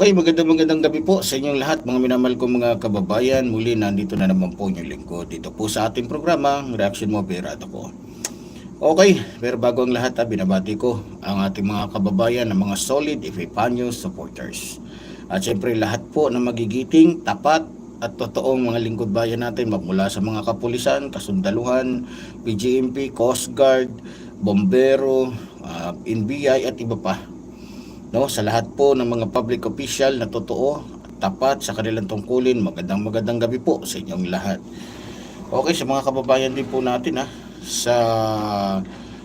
Okay, magandang magandang gabi po sa inyong lahat mga minamahal kong mga kababayan. Muli nandito na naman po inyong lingkod dito po sa ating programa, Reaction Mo Pirata po. Okay, pero bago ang lahat, ah, binabati ko ang ating mga kababayan na mga solid Epipanyo supporters. At syempre lahat po na magigiting, tapat at totoong mga lingkod bayan natin magmula sa mga kapulisan, kasundaluhan, PGMP, Coast Guard, Bombero, ah, NBI at iba pa no sa lahat po ng mga public official na totoo tapat sa kanilang tungkulin magandang magandang gabi po sa inyong lahat. Okay sa mga kababayan din po natin ha sa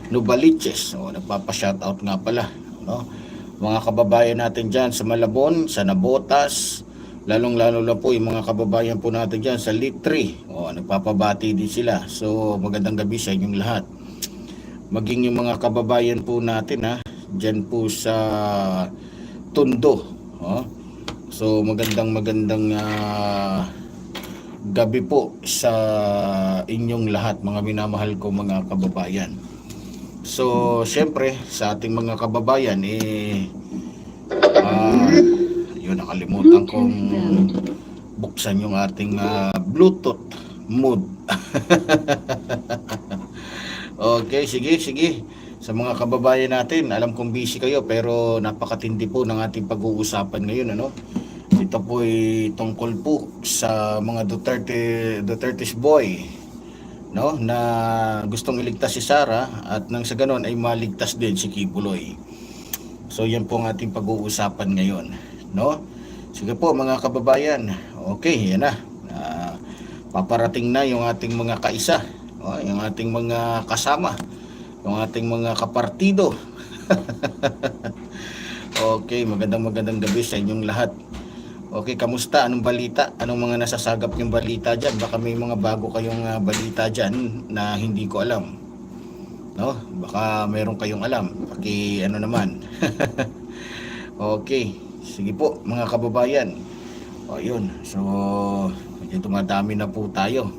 Nubaliches. O nagpapa-shoutout nga pala no? Mga kababayan natin diyan sa Malabon sa Nabotas lalong lalo na po yung mga kababayan po natin diyan sa Litri. O nagpapabati din sila. So magandang gabi sa inyong lahat. Maging yung mga kababayan po natin ha dyan po sa Tondo oh. so magandang magandang ah, gabi po sa inyong lahat mga minamahal ko mga kababayan so syempre sa ating mga kababayan eh ah, yun nakalimutan kong buksan yung ating ah, bluetooth mode Okay, sige, sige. Sa mga kababayan natin, alam kong busy kayo pero napakatindi po ng ating pag-uusapan ngayon, ano? Ito po ay tungkol po sa mga Duterte, Duterte's boy, no? Na gustong iligtas si Sara at nang sa ganon ay maligtas din si Kibuloy. So yan po ang ating pag-uusapan ngayon, no? Sige po mga kababayan. Okay, yan na. Ah, paparating na yung ating mga kaisa, oh, yung ating mga kasama, yung ating mga kapartido. okay, magandang magandang gabi sa inyong lahat. Okay, kamusta? Anong balita? Anong mga nasasagap yung balita dyan? Baka may mga bago kayong ah, balita dyan na hindi ko alam. No? Baka meron kayong alam. Paki ano naman. okay. Sige po, mga kababayan. O yun. So, medyo tumadami na po tayo.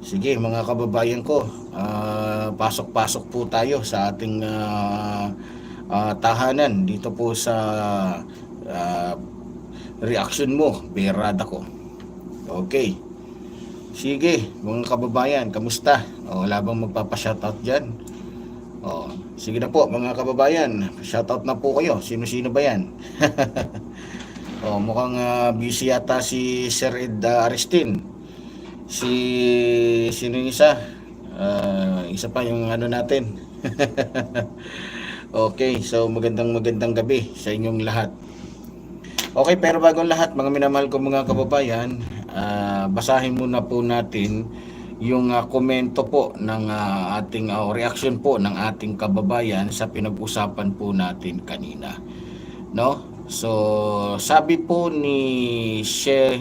Sige, mga kababayan ko. ah, pasok-pasok po tayo sa ating ah, ah, tahanan dito po sa ah, reaction mo, berada ko. Okay. Sige, mga kababayan, kamusta? O, wala bang magpapa-shoutout dyan? O, sige na po, mga kababayan. Shoutout na po kayo. Sino-sino ba yan? o, mukhang ah, busy yata si Sir Ed ah, Aristin. Si, sino yung isa? Ah, isa pa yung ano natin. okay, so magandang magandang gabi sa inyong lahat. Okay, pero bago ang lahat, mga minamahal ko mga kababayan, ah, basahin muna po natin yung ah, komento po ng ah, ating ah, reaction po ng ating kababayan sa pinag-usapan po natin kanina. No? So, sabi po ni She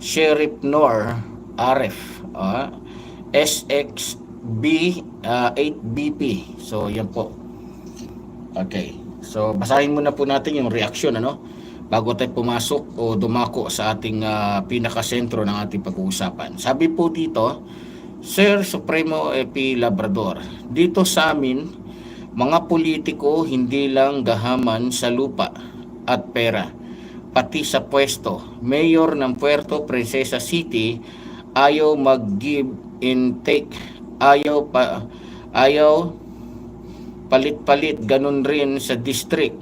Sheriff Nor RF, ah, SXB ah, 8BP. So, yan po. Okay. So, basahin muna po natin yung reaction ano bago tayo pumasok o dumako sa ating ah, pinakasentro ng ating pag-uusapan. Sabi po dito, Sir Supremo EP Labrador, dito sa amin, mga politiko hindi lang gahaman sa lupa at pera, pati sa pwesto. Mayor ng Puerto Princesa City ayaw mag-give and take, ayaw pa ayaw palit-palit ganun rin sa District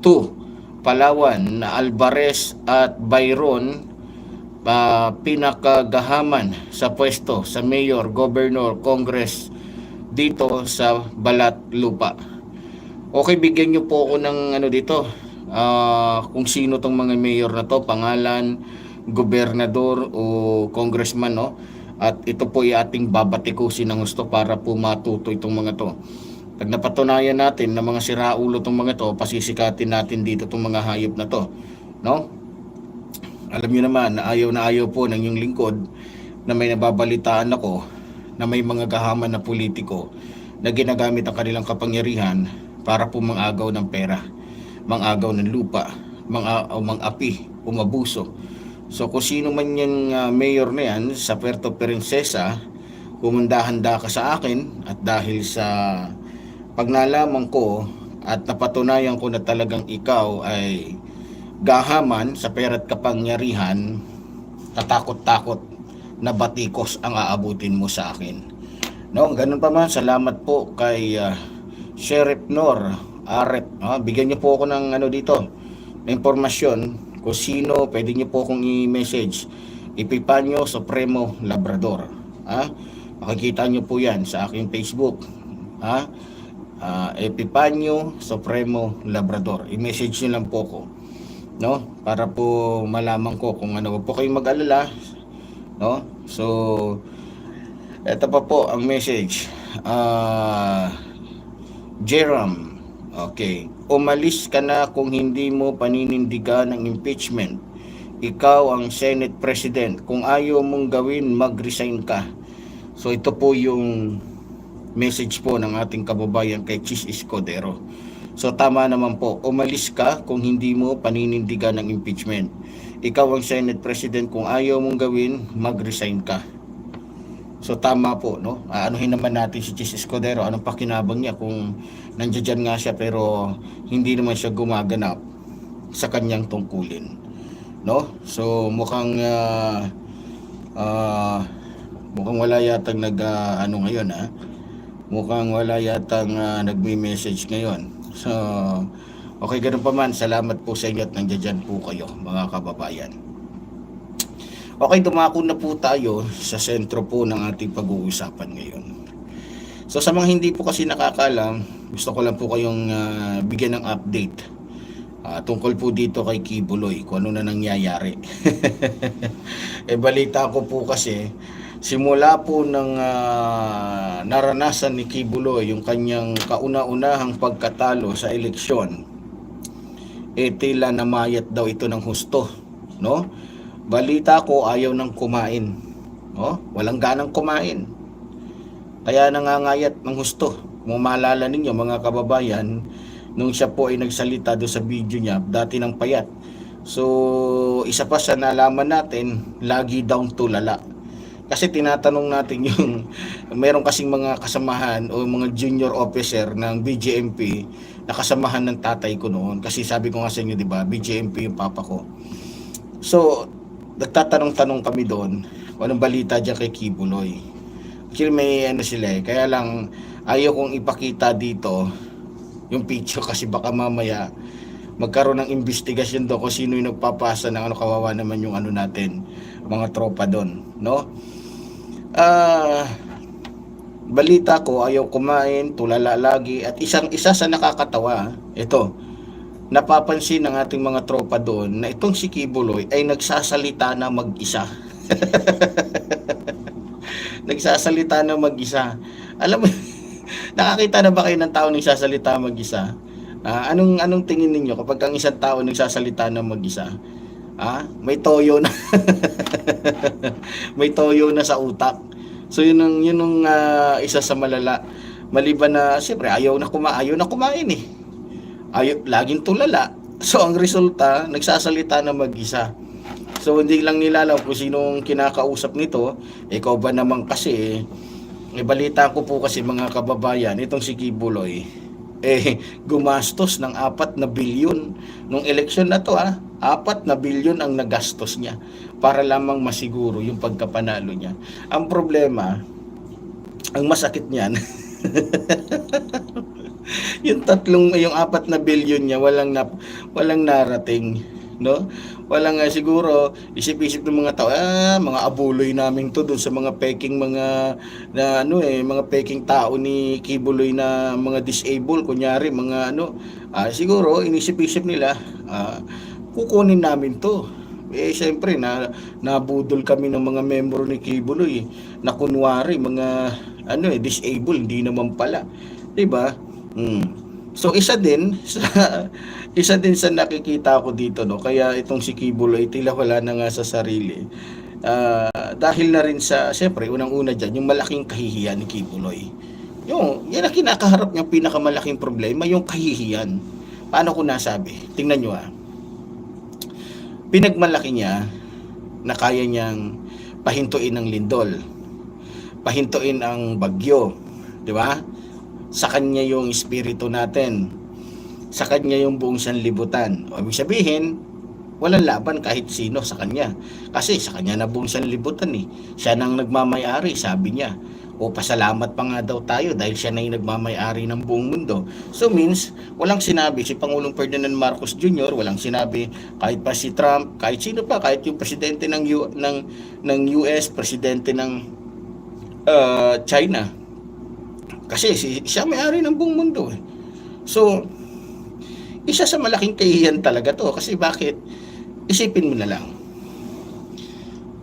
2 Palawan na Alvarez at Byron pa pinakagahaman sa pwesto sa mayor, governor, congress dito sa Balat Lupa. Okay, bigyan niyo po ako ng ano dito. ah, kung sino tong mga mayor na to, pangalan, gobernador o congressman no. At ito po ay ating babatikusin ng gusto para po matuto itong mga to. Pag napatunayan natin na mga siraulo tong mga to, pasisikatin natin dito tong mga hayop na to. No? Alam niyo naman na ayaw na ayaw po ng yung lingkod na may nababalitaan ako na may mga gahaman na politiko na ginagamit ang kanilang kapangyarihan para po mangagaw ng pera, mangagaw ng lupa, mga o mangapi, umabuso. So kung sino man yung ah, mayor na yan sa Puerto Princesa, humanda-handa ka sa akin at dahil sa pag nalaman ko at napatunayan ko na talagang ikaw ay gahaman sa pera't kapangyarihan, tatakot-takot na batikos ang aabutin mo sa akin. No, ganun pa man, salamat po kay ah, Sheriff Nor Arep. Ah, bigyan niyo po ako ng ano dito, na impormasyon kung sino pwede niyo po akong i-message. Ipipanyo Supremo Labrador. Ah, makikita niyo po 'yan sa aking Facebook. Ah, ah, Epipanyo Supremo Labrador. I-message niyo lang po ko. No? Para po malaman ko kung ano po kayong mag-alala. No? So, eto pa po ang message. Ah, Jerome, okay. Umalis ka na kung hindi mo paninindigan ng impeachment. Ikaw ang Senate President. Kung ayaw mong gawin, mag-resign ka. So ito po yung message po ng ating kababayan kay Chis Escudero. So tama naman po, umalis ka kung hindi mo paninindigan ng impeachment. Ikaw ang Senate President, kung ayaw mong gawin, mag-resign ka. So tama po, no? Aanuhin naman natin si Chis Escudero. Anong pakinabang niya kung nandiyan nga siya pero hindi naman siya gumaganap sa kanyang tungkulin. No? So mukhang ah, ah, mukhang wala yatang nag ah, ano ngayon ha. Mukhang wala yatang uh, nagme-message ngayon. So okay ganun pa man. Salamat po sa inyo at nandiyan po kayo mga kababayan. Okay, dumako na po tayo sa sentro po ng ating pag-uusapan ngayon. So sa mga hindi po kasi nakakalam, gusto ko lang po kayong ah, bigyan ng update ah, tungkol po dito kay Kibuloy, kung ano na nangyayari. eh balita ko po kasi, simula po ng ah, naranasan ni Kibuloy yung kanyang kauna-unahang pagkatalo sa eleksyon, eh tila namayat daw ito ng husto, no? Balita ko ayaw nang kumain. No? Walang ganang kumain. Kaya nangangayat ng husto. Kung maalala ninyo mga kababayan, nung siya po ay nagsalita do sa video niya, dati ng payat. So, isa pa sa nalaman natin, lagi daw tulala. Kasi tinatanong natin yung, meron kasing mga kasamahan o mga junior officer ng BJMP na kasamahan ng tatay ko noon. Kasi sabi ko nga sa inyo, di ba, BJMP yung papa ko. So, nagtatanong-tanong kami doon kung anong balita dyan kay Kibuloy. Actually may ano sila eh, kaya lang ayaw kong ipakita dito yung picture kasi baka mamaya magkaroon ng investigasyon doon kung sino yung nagpapasa ng ano kawawa naman yung ano natin, mga tropa doon, no? Ah, balita ko ayaw kumain, tulala lagi at isang isa sa nakakatawa, ito, napapansin ng ating mga tropa doon na itong si Kibuloy ay nagsasalita na mag-isa. nagsasalita na mag-isa. Alam mo, nakakita na ba kayo ng tao nagsasalita mag-isa? Ah, anong anong tingin ninyo kapag ang isang tao nagsasalita na mag-isa? Ah, may toyo na. may toyo na sa utak. So yun ang yun ang ah, isa sa malala. Maliban na siyempre ayaw na kumain, ayaw na kumain eh ayaw, laging tulala. So, ang resulta, nagsasalita na mag-isa. So, hindi lang nila alam kung sinong kinakausap nito. Ikaw ba naman kasi, eh, balita ko po kasi mga kababayan, itong si Kibuloy, eh, gumastos ng apat na bilyon nung eleksyon na to ah. Apat na bilyon ang nagastos niya para lamang masiguro yung pagkapanalo niya. Ang problema, ang masakit niyan, yung tatlong yung apat na billion niya walang na, walang narating no? Walang nga siguro isip-isip ng mga tao ah mga abuloy namin to doon sa mga peking mga na ano eh mga peking tao ni Kibuloy na mga disabled kunyari mga ano. Ah, siguro inisip-isip nila ah, kukunin namin to. Eh siyempre na nabudol kami ng mga membro ni Kibuloy na kunwari mga ano eh disabled hindi naman pala 'di ba Mm. So isa din sa isa din sa nakikita ko dito no kaya itong si Kibuloy tila wala na nga sa sarili. Ah, dahil na rin sa siyempre unang-una diyan yung malaking kahihiyan ni Kibuloy. Yung yan ang kinakaharap niyang pinakamalaking problema yung kahihiyan. Paano ko nasabi? Tingnan niyo ah. Pinagmalaki niya na kaya niyang pahintuin ang lindol. Pahintuin ang bagyo, 'di ba? Sa kanya yung espiritu natin. Sa kanya yung buong sanlibutan. O ibig sabihin, walang laban kahit sino sa kanya. Kasi sa kanya na buong libutan eh. Siya nang nagmamayari, sabi niya. O pasalamat pa nga daw tayo dahil siya na yung nagmamayari ng buong mundo. So means, walang sinabi si Pangulong Ferdinand Marcos Jr., walang sinabi kahit pa si Trump, kahit sino pa, kahit yung presidente ng, U, ng, ng US, presidente ng uh, China. Kasi si, siya may-ari ng buong mundo eh. So, isa sa malaking kahihiyan talaga to. Kasi bakit? Isipin mo na lang.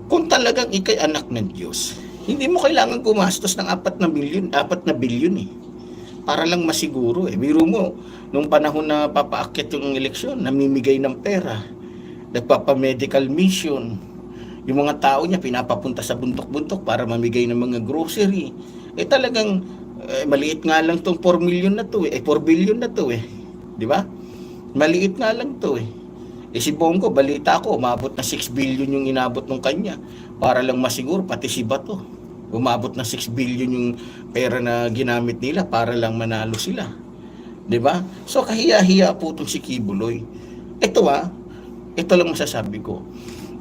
Kung talagang ikay anak ng Diyos, hindi mo kailangan gumastos ng 4 na bilyon, 4 na bilyon eh. Para lang masiguro eh. Biro mo, nung panahon na papaakyat yung eleksyon, namimigay ng pera, nagpapa-medical mission, yung mga tao niya pinapapunta sa buntok-buntok para mamigay ng mga grocery. Eh talagang eh, maliit nga lang tong 4 million na to eh. eh 4 billion na to eh. Di ba? Maliit nga lang to eh. Eh si Bongo, balita ko, umabot na 6 billion yung inabot ng kanya. Para lang masiguro, pati si Bato. Umabot na 6 billion yung pera na ginamit nila para lang manalo sila. ba? So kahiya-hiya po itong si Kibuloy. Ito ah, ito lang masasabi ko.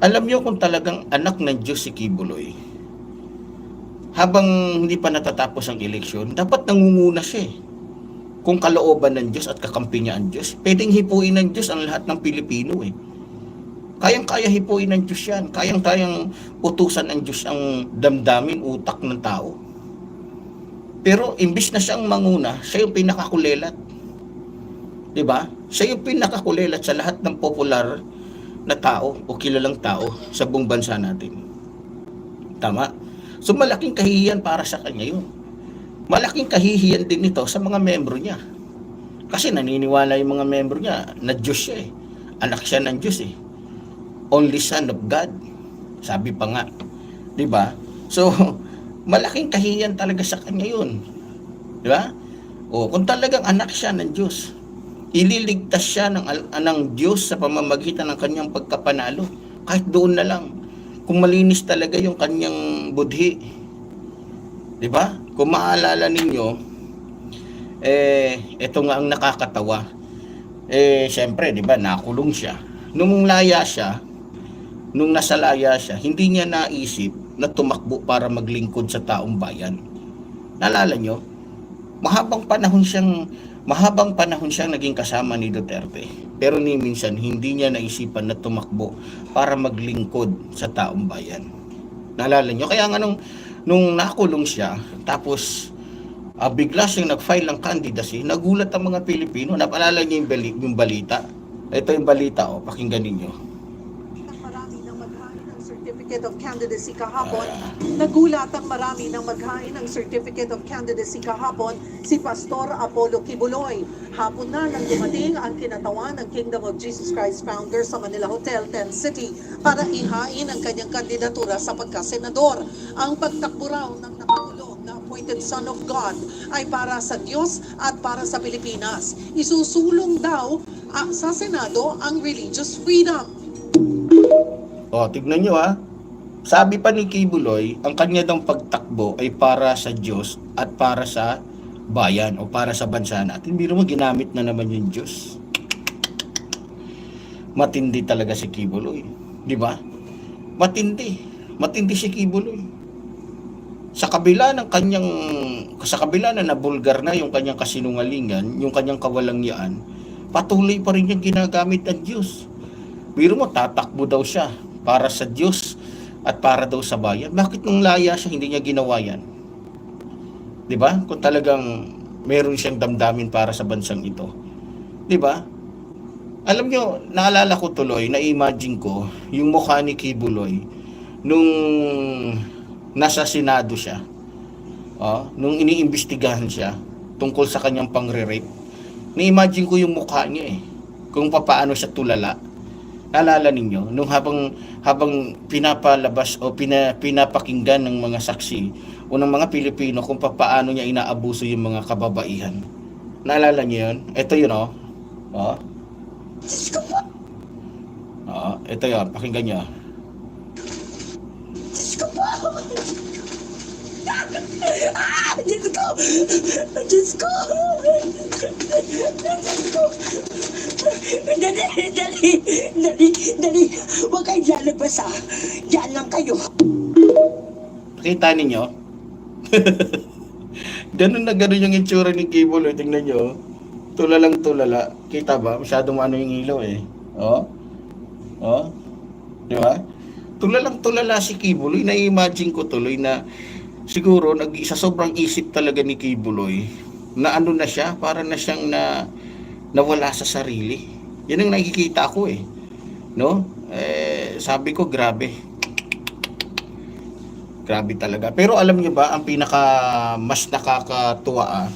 Alam niyo kung talagang anak ng Diyos si Kibuloy, habang hindi pa natatapos ang eleksyon, dapat nangunguna siya eh. Kung kalooban ng Diyos at kakampi niya ang Diyos, pwedeng hipuin ng Diyos ang lahat ng Pilipino eh. Kayang-kaya hipuin ng Diyos yan. Kayang-kayang utusan ng Diyos ang damdamin, utak ng tao. Pero imbis na siyang manguna, siya yung pinakakulelat. 'Di ba? Siya yung pinakakulelat sa lahat ng popular na tao o kilalang tao sa buong bansa natin. Tama? So malaking kahihiyan para sa kanya yun. Malaking kahihiyan din ito sa mga membro niya. Kasi naniniwala yung mga membro niya na Diyos siya eh. Anak siya ng Diyos eh. Only son of God. Sabi pa nga. ba? So, malaking kahihiyan talaga sa kanya yun. Di ba? O, kung talagang anak siya ng Diyos, ililigtas siya ng, ng Diyos sa pamamagitan ng kanyang pagkapanalo. Kahit doon na lang. Kung malinis talaga yung kanyang budhi. Di ba? Kung maalala ninyo, eh, ito nga ang nakakatawa. Eh, syempre, di ba, nakulong siya. Nung laya siya, nung nasa laya siya, hindi niya naisip na tumakbo para maglingkod sa taong bayan. Naalala nyo? Mahabang panahon siyang mahabang panahon siyang naging kasama ni Duterte. Pero ni minsan hindi niya naisipan na tumakbo para maglingkod sa taong bayan. Naalala nyo? Kaya nga nung, nung nakulong siya, tapos ah, bigla siyang nag-file ng candidacy, nagulat ang mga Pilipino. Napalala niyo yung, bali- yung balita? Ito yung balita, oh, pakinggan ninyo. Ang marami ng maghain ng Certificate of Candidacy kahapon. Nagulat ang marami ng maghain ng Certificate of Candidacy kahapon si Pastor Apollo Kibuloy. Hapon na nang dumating ang kinatawan ng Kingdom of Jesus Christ founder sa Manila Hotel, 10 City para ihain ang kanyang kandidatura sa pagkasenador. Ang pagtakbo raw ng nakakulong na appointed Son of God ay para sa Diyos at para sa Pilipinas. Isusulong daw ah, sa Senado ang religious freedom. O, tignan nyo ha. Sabi pa ni Kibuloy, ang kanya daw pagtakbo ay para sa Diyos at para sa bayan o para sa bansa natin. Biro mo, ginamit na naman yung Diyos. Matindi talaga si Kibuloy. Di ba? Matindi. Matindi si Kibuloy. Sa kabila ng kanyang sa kabila na nabulgar na yung kanyang kasinungalingan, yung kanyang kawalangyaan, patuloy pa rin yung ginagamit ng Diyos. Biro mo, tatakbo daw siya para sa Diyos at para daw sa bayan. Bakit nung laya siya, hindi niya ginawa yan? Ba? Kung talagang meron siyang damdamin para sa bansang ito. Ba? Alam nyo, naalala ko tuloy, na-imagine ko, yung mukha ni Kibuloy, nung nasa Senado siya, oh, nung iniimbestigahan siya, tungkol sa kanyang pangre-rape, na-imagine ko yung mukha niya eh, kung papaano siya tulala. Naalala ninyo, nung habang habang pinapalabas o pina, pinapakinggan ng mga saksi o ng mga Pilipino kung papaano niya inaabuso yung mga kababaihan. Naalala niyo yun? Ito yun oh. Oh. Oo, ito yun. Pakinggan niyo. Ah! Diyos ko! Diyos ko! Diyos ko! Dali, dali, dali, dali. Huwag kayong lalabas ah. Diyan lang kayo. Kita ninyo? ganun na ganun yung itsura ni Kibol. Eh. Tingnan nyo. Tulalang tulala. Kita ba? Masyadong ano yung ilaw eh. Oh? Oh? Di ba? Tulalang tulala si Kibuloy. Na-imagine ko tuloy na siguro nag sa sobrang isip talaga ni Kibuloy na ano na siya, para na siyang na nawala sa sarili. Yan ang nakikita ko eh. No? Eh, sabi ko, grabe. Grabe talaga. Pero alam niyo ba, ang pinaka mas nakakatuwa ah,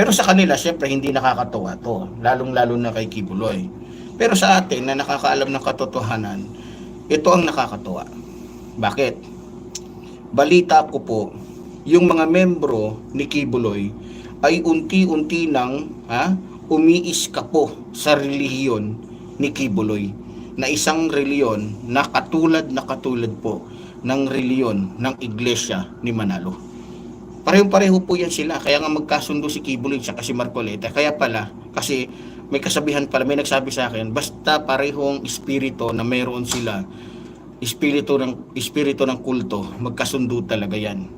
pero sa kanila, syempre, hindi nakakatuwa to. Lalong-lalo na kay Kibuloy. Pero sa atin, na nakakaalam ng katotohanan, ito ang nakakatuwa. Bakit? Balita ko po, yung mga membro ni Kibuloy ay unti-unti nang ha, umiis ka po sa relihiyon ni Kibuloy na isang reliyon na katulad na katulad po ng reliyon ng iglesia ni Manalo. Parehong-pareho po yan sila. Kaya nga magkasundo si Kibuloy siya kasi Marcoleta. Kaya pala, kasi may kasabihan pala, may nagsabi sa akin, basta parehong espiritu na mayroon sila, espiritu ng, espiritu ng kulto, magkasundo talaga yan.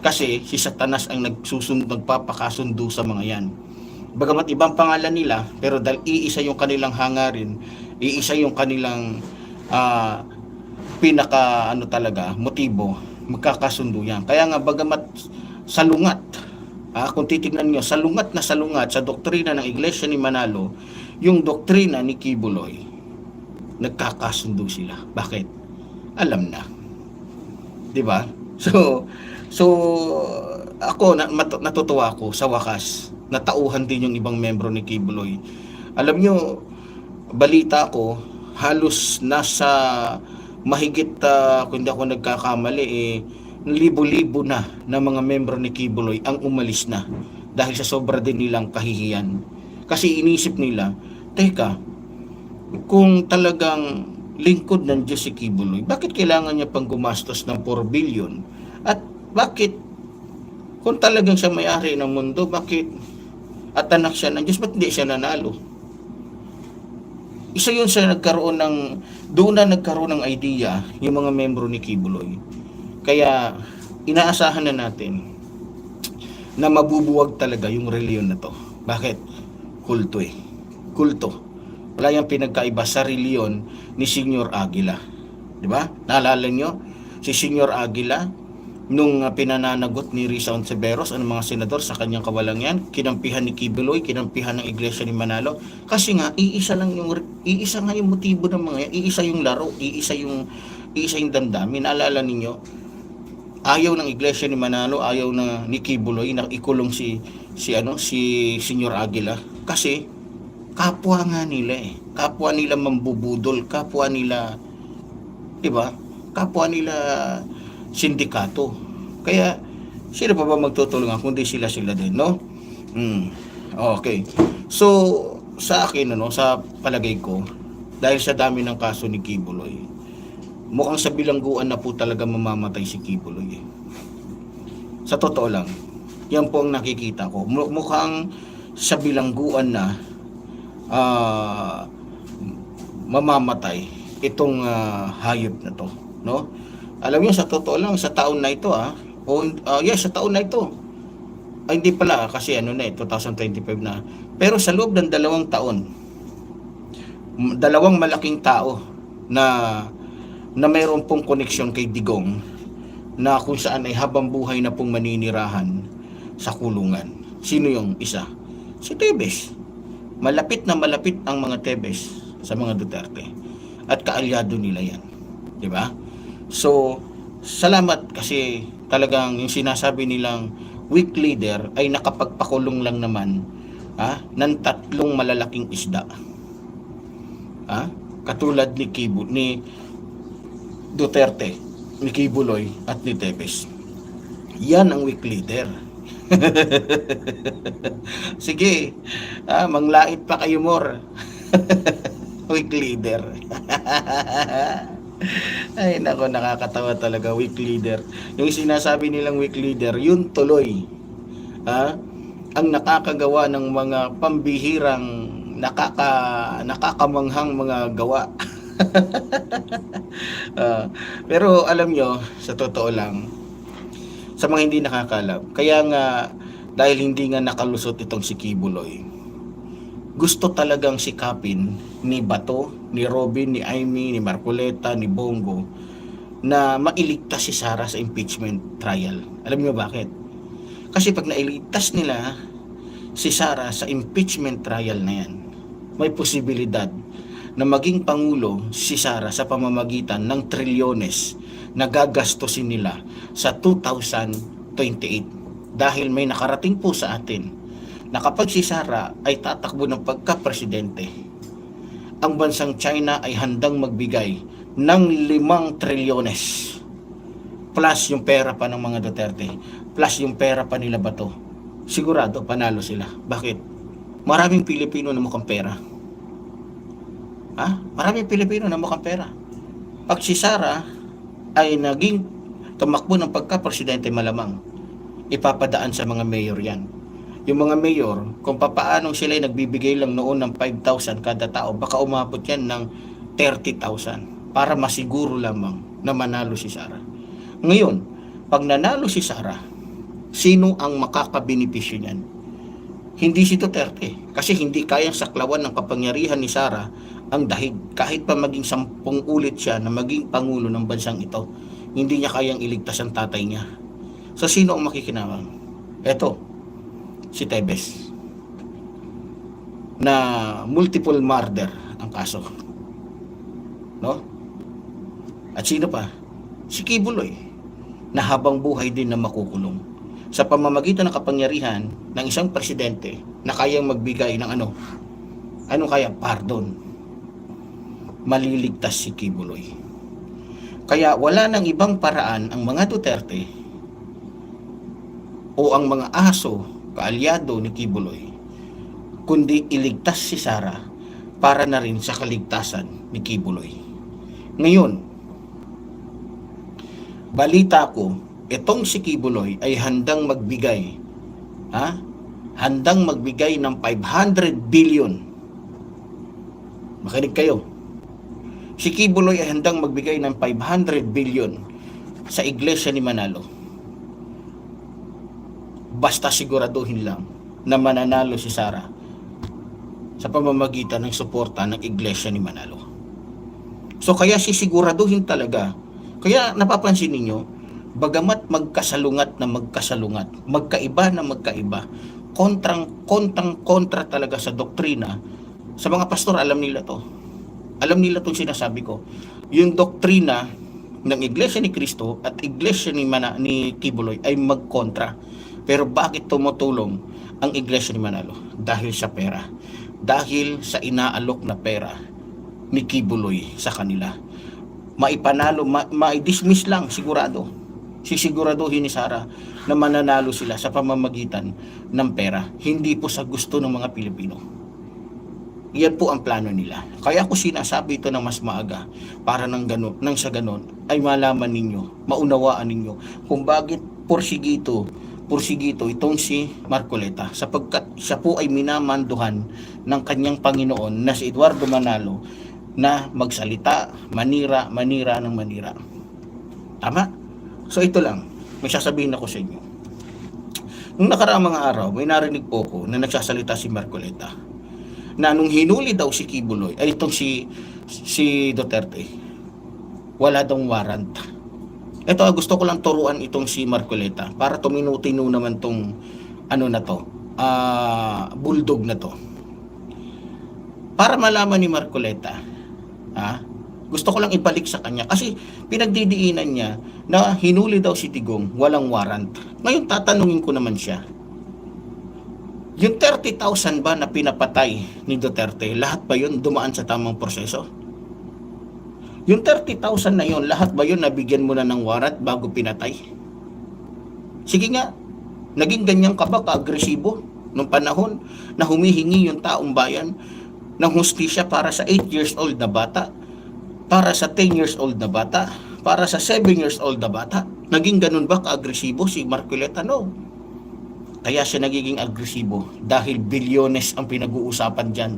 Kasi si Satanas ang nagsusundo, nagpapakasundo sa mga yan. Bagamat ibang pangalan nila, pero dahil iisa yung kanilang hangarin, iisa yung kanilang ah, pinaka ano talaga, motibo, magkakasundo yan. Kaya nga bagamat salungat, ah, kung titignan nyo, salungat na salungat sa doktrina ng Iglesia ni Manalo, yung doktrina ni Kibuloy, nagkakasundo sila. Bakit? Alam na. 'Di ba? So, so ako natutuwa ako sa wakas. Natauhan din yung ibang membro ni Kibuloy. Alam nyo, balita ko, halos nasa mahigit, ah, kung ako nagkakamali, eh, libo-libo na na mga membro ni Kibuloy ang umalis na dahil sa sobra din nilang kahihiyan. Kasi inisip nila, teka, kung talagang lingkod ng Diyos si Kibuloy, bakit kailangan niya pang gumastos ng 4 billion? At bakit, kung talagang siya may-ari ng mundo, bakit at anak siya ng Diyos, ba't hindi siya nanalo? Isa yun sa nagkaroon ng, doon na nagkaroon ng idea yung mga membro ni Kibuloy. Kaya, inaasahan na natin na mabubuwag talaga yung reliyon na to. Bakit? Kulto eh. Kulto. Wala yung pinagkaiba sa reliyon ni Senyor Aguila. Di ba? Naalala nyo? Si Senyor Aguila, nung uh, pinananagot ni Risa Ontiveros, ang mga senador sa kanyang kawalangan, kinampihan ni Kibuloy, kinampihan ng Iglesia ni Manalo. Kasi nga, iisa lang yung, iisa nga yung motibo ng mga yan, iisa yung laro, iisa yung, iisa yung damdamin. Naalala ninyo, ayaw ng iglesia ni Manalo, ayaw na ni Kibuloy na ikulong si si ano si Senyor Aguila kasi kapwa nga nila eh. Kapwa nila mambubudol, kapwa nila 'di ba? Kapwa nila sindikato. Kaya sino pa ba magtutulungan kundi sila sila din, no? Mm. Okay. So sa akin ano, sa palagay ko dahil sa dami ng kaso ni Kibuloy, mukhang sa bilangguan na po talaga mamamatay si Kibuloy. eh. Sa totoo lang, yan po ang nakikita ko. Mu- Mukhang sa bilangguan na ah, mamamatay itong ah, hayop na to, no? Alam niyo sa totoo lang sa taon na ito ah, o ah, yes, sa taon na ito. Ay hindi pala kasi ano na eh, 2025 na. Pero sa loob ng dalawang taon, dalawang malaking tao na na mayroon pong koneksyon kay Digong na kung saan ay habang buhay na pong maninirahan sa kulungan. Sino yung isa? Si Tebes. Malapit na malapit ang mga Tebes sa mga Duterte. At kaalyado nila yan. Di ba? So, salamat kasi talagang yung sinasabi nilang weak leader ay nakapagpakulong lang naman ha, ng tatlong malalaking isda. Ha? Katulad ni Kibu, ni Duterte, ni Kibuloy at ni Tevez. Yan ang weak leader. Sige, ah, manglait pa kayo more. weak leader. Ay, nako, nakakatawa talaga, weak leader. Yung sinasabi nilang weak leader, yun tuloy. Ha? Ang nakakagawa ng mga pambihirang nakaka nakakamanghang mga gawa. Ah, pero alam nyo, sa totoo lang, sa mga hindi nakakalam, kaya nga dahil hindi nga nakalusot itong si Kibuloy, gusto talagang sikapin ni Bato, ni Robin, ni Amy, ni Marcoleta, ni Bongo na mailigtas si Sara sa impeachment trial. Alam niyo bakit? Kasi pag nailigtas nila si Sara sa impeachment trial na yan, may posibilidad na maging pangulo si Sara sa pamamagitan ng trilyones na gagastusin nila sa 2028 dahil may nakarating po sa atin na kapag si Sara ay tatakbo ng pagka-presidente, ang bansang China ay handang magbigay ng limang trilyones. Plus yung pera pa ng mga Duterte. Plus yung pera pa nila Bato. Sigurado panalo sila. Bakit? maraming Pilipino na mukhang pera. Ha? maraming Pilipino na mukhang pera. Pag si Sara ay naging tumakbo ng pagka-presidente malamang. Ipapadaan sa mga mayor yan yung mga mayor, kung papaanong sila ay nagbibigay lang noon ng 5,000 kada tao, baka umabot yan ng 30,000 para masiguro lamang na manalo si Sara. Ngayon, pag nanalo si Sara, sino ang makakabenepisyo niyan? Hindi si Duterte. Kasi hindi kayang saklawan ng kapangyarihan ni Sara ang dahig. Kahit pa maging sampung ulit siya na maging pangulo ng bansang ito, hindi niya kayang iligtas ang tatay niya. So sino ang makikinabang? Eto, si Tebes na multiple murder ang kaso. No? At sino pa? Si Kibuloy na habang buhay din na makukulong sa pamamagitan ng kapangyarihan ng isang presidente na kayang magbigay ng ano? Ano kaya? Pardon. Maliligtas si Kibuloy. Kaya wala nang ibang paraan ang mga Duterte o ang mga aso kaalyado ni Kibuloy, kundi iligtas si Sara para na rin sa kaligtasan ni Kibuloy. Ngayon, balita ko, itong si Kibuloy ay handang magbigay, ha? Handang magbigay ng 500 billion. Makinig kayo. Si Kibuloy ay handang magbigay ng 500 billion sa iglesia ni Manalo basta siguraduhin lang na mananalo si Sara sa pamamagitan ng suporta ng iglesia ni Manalo. So kaya sisiguraduhin talaga, kaya napapansin ninyo, bagamat magkasalungat na magkasalungat, magkaiba na magkaiba, kontrang kontang kontra talaga sa doktrina, sa mga pastor alam nila to. Alam nila itong sinasabi ko. Yung doktrina ng Iglesia ni Cristo at Iglesia ni, Mana, ni Kibuloy ay magkontra. Pero bakit tumutulong ang Iglesia ni Manalo? Dahil sa pera. Dahil sa inaalok na pera ni Kibuloy sa kanila. Maipanalo, ma- ma-dismiss lang sigurado. Sisiguraduhin ni Sara na mananalo sila sa pamamagitan ng pera. Hindi po sa gusto ng mga Pilipino. Yan po ang plano nila. Kaya ako sinasabi ito ng mas maaga para nang, ganun, nang sa ganon ay malaman ninyo, maunawaan ninyo kung bakit porsigito porsigito itong si Marcoleta sapagkat siya po ay minamanduhan ng kanyang Panginoon na si Eduardo Manalo na magsalita, manira, manira ng manira. Tama? So ito lang, may sasabihin ako sa inyo. Nung nakaraang mga araw, may narinig po ko na nagsasalita si Marcoleta na nung hinuli daw si Kibuloy, ay itong si, si Duterte, wala daw warrant. Ito, gusto ko lang turuan itong si Marcoleta para tuminutino naman tong ano na to, ah bulldog na to. Para malaman ni Marcoleta, ah, gusto ko lang ibalik sa kanya kasi pinagdidiinan niya na hinuli daw si Tigong walang warrant. Ngayon tatanungin ko naman siya. Yung 30,000 ba na pinapatay ni Duterte, lahat ba yun dumaan sa tamang proseso? Yung 30,000 na yon, lahat ba yun nabigyan mo na ng warrant bago pinatay? Sige nga, naging ganyan ka ba ka-agresibo nung panahon na humihingi yung taong bayan ng hustisya para sa 8 years old na bata para sa 10 years old na bata, para sa 7 years old na bata. Naging ganun ba ka-agresibo si Marcoleta? No. Kaya siya nagiging agresibo dahil bilyones ang pinag-uusapan dyan.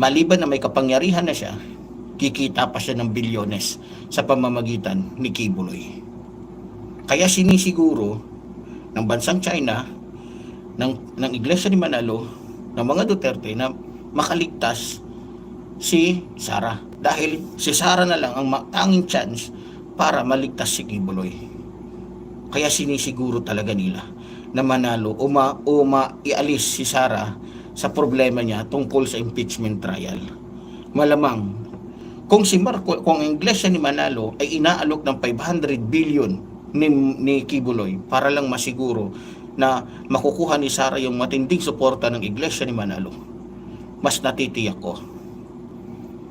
Maliban na may kapangyarihan na siya, kikita pa siya ng bilyones sa pamamagitan ni Kibuloy. Kaya sinisiguro ng bansang China, ng, ng Iglesia ni Manalo, ng mga Duterte na makaligtas si Sara. Dahil si Sara na lang ang tanging chance para maligtas si Kibuloy. Kaya sinisiguro talaga nila na manalo o, ma, o ma, ialis si Sara sa problema niya tungkol sa impeachment trial. Malamang, kung si Marco, kung ang iglesia ni Manalo ay inaalok ng 500 billion ni, ni Kibuloy para lang masiguro na makukuha ni Sara yung matinding suporta ng iglesia ni Manalo, mas natitiyak ko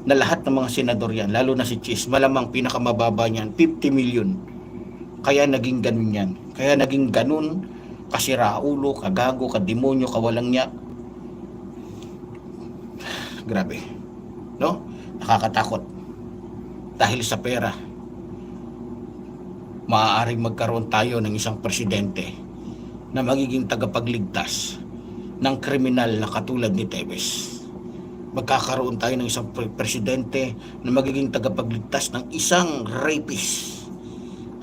na lahat ng mga senador yan, lalo na si Chis, malamang pinakamababa niyan, 50 million. Kaya naging ganun yan. Kaya naging ganun, kasiraulo, kagago, kademonyo, kawalang niya. Grabe. No? Nakakatakot. Dahil sa pera, maaaring magkaroon tayo ng isang presidente na magiging tagapagligtas ng kriminal na katulad ni Tevez magkakaroon tayo ng isang pre- presidente na magiging tagapagligtas ng isang rapist.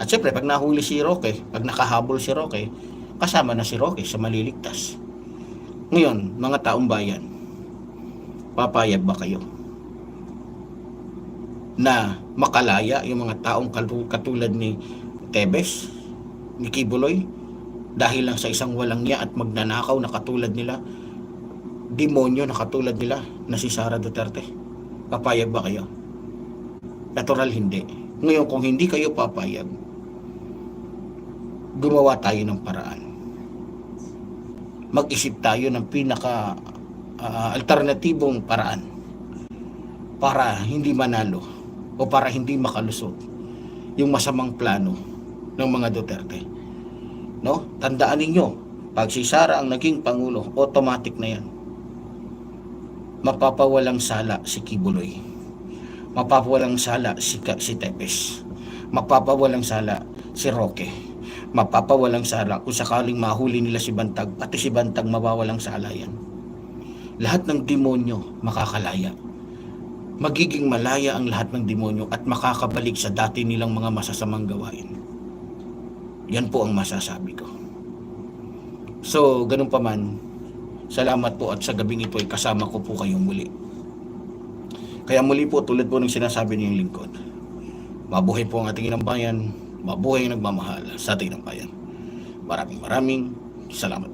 At syempre, pag nahuli si Roque, pag nakahabol si Roque, kasama na si Roque sa maliligtas. Ngayon, mga taong bayan, papayag ba kayo na makalaya yung mga taong katu- katulad ni Tebes, ni Kibuloy, dahil lang sa isang walang niya at magnanakaw na katulad nila, demonyo na katulad nila na si Sara Duterte? Papayag ba kayo? Natural hindi. Ngayon kung hindi kayo papayag, gumawa tayo ng paraan. Mag-isip tayo ng pinaka ah, alternatibong paraan para hindi manalo o para hindi makalusot yung masamang plano ng mga Duterte. No? Tandaan ninyo, pag si Sara ang naging pangulo, automatic na yan mapapawalang sala si Kibuloy. Mapapawalang sala si, si Tepes. Mapapawalang sala si Roque. Mapapawalang sala kung sakaling mahuli nila si Bantag, pati si Bantag mawawalang sala yan. Lahat ng demonyo makakalaya. Magiging malaya ang lahat ng demonyo at makakabalik sa dati nilang mga masasamang gawain. Yan po ang masasabi ko. So, ganun pa man, Salamat po at sa gabing ito ay kasama ko po kayong muli. Kaya muli po tulad po ng sinasabi niyong lingkod. Mabuhay po ang ating inang bayan, mabuhay ang nagmamahal sa ating inang bayan. Maraming maraming salamat.